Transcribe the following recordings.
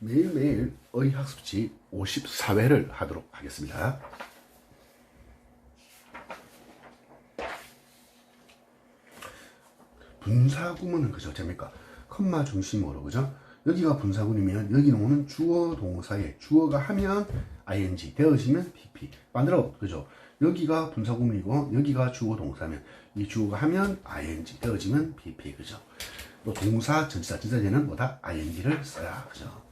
매일매일 의학습지 54회를 하도록 하겠습니다. 분사구문은 그죠? 재입니까? 컴마 중심으로 그죠? 여기가 분사구문이면 여기는 오는 주어 동사에 주어가 하면 ing 되어지면 pp 만들어 그죠? 여기가 분사구문이고 여기가 주어 동사면 이 주어가 하면 ing 되어지면 pp 그죠? 또 동사 전치사 전자제는 뭐다 ing를 써야 그죠?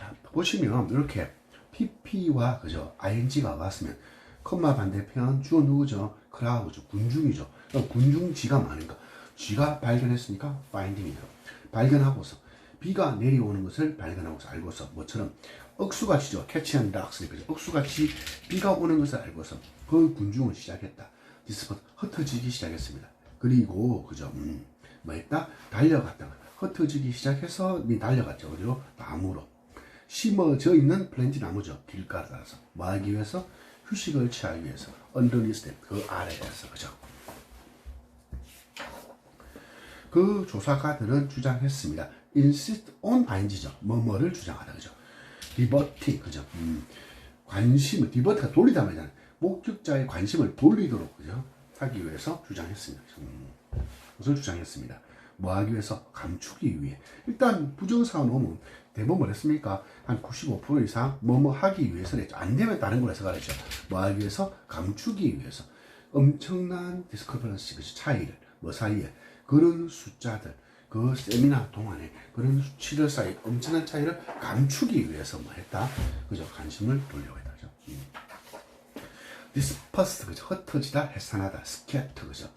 자 보시면 이렇게 pp와 그죠? ing가 왔으면 컴마 반대편 주어 누구죠? 크라우죠 군중이죠. 그럼 군중 지가 많으니까 쥐가 발견했으니까 finding이에요. 발견하고서 비가 내려오는 것을 발견하고서 알고서 뭐처럼 억수같이죠. 캐치 앤 락스 그죠. 억수같이 비가 오는 것을 알고서 그 군중을 시작했다. 디스포트 흩어지기 시작했습니다. 그리고 그죠. 음, 뭐 했다? 달려갔다가 흩어지기 시작해서 니 달려갔죠. 어디로? 나무로. 심어져 있는 플랜트 나무죠. 길가를 따라서. 뭐 하기 위해서? 휴식을 취하기 위해서. underneath 그 아래에서. 그죠. 그 조사가들은 주장했습니다. insist on ing죠. 뭐뭐를 주장하다. 그죠. diverting. 그죠. 음, 관심을, divert가 돌리다 말이잖아요. 목적자의 관심을 돌리도록. 그죠. 하기 위해서 주장했습니다. 음, 그것을 주장했습니다. 뭐 하기 위해서? 감추기 위해. 일단 부정사가 놓으면 대부분 뭐랬습니까? 한 95% 이상 뭐뭐 하기 위해서는 했죠. 안 되면 다른 걸 해서 가르쳐. 뭐 하기 위해서? 감추기 위해서. 엄청난 디스크리퍼런스, 그죠? 차이를, 뭐 사이에. 그런 숫자들, 그 세미나 동안에 그런 수치들 사이 엄청난 차이를 감추기 위해서 뭐 했다? 그죠? 관심을 돌려고 했다. 그죠? 음. 디스퍼스, 그죠? 흩어지다, 해산하다, 스캐터, 그죠?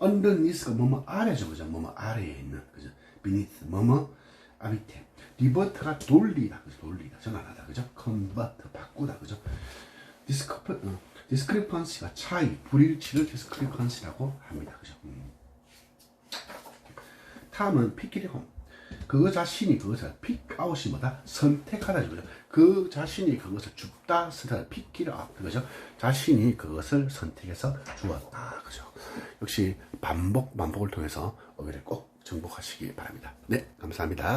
underneath가 뭐뭐 아래죠, 그죠? 뭐뭐 아래에 있는, 그죠? beneath, 뭐뭐 아밑에. 리버트가 돌리다, 그죠? 돌리다, 전환하다, 그죠? convert, 바꾸다, 그죠? 디스크프, 어, 디스크리펀시가 차이, 불일치를 디스크리펀시라고 합니다, 그죠? 음. 탐은 피키리홈. 그거 자신이 그것을 픽아웃이 뭐다? 선택하다 그죠? 그 자신이 그것을 줍다 쓰다 픽기를 그거죠? 자신이 그것을 선택해서 주었다 그죠? 역시 반복 반복을 통해서 어휘를 꼭 정복하시기 바랍니다. 네 감사합니다.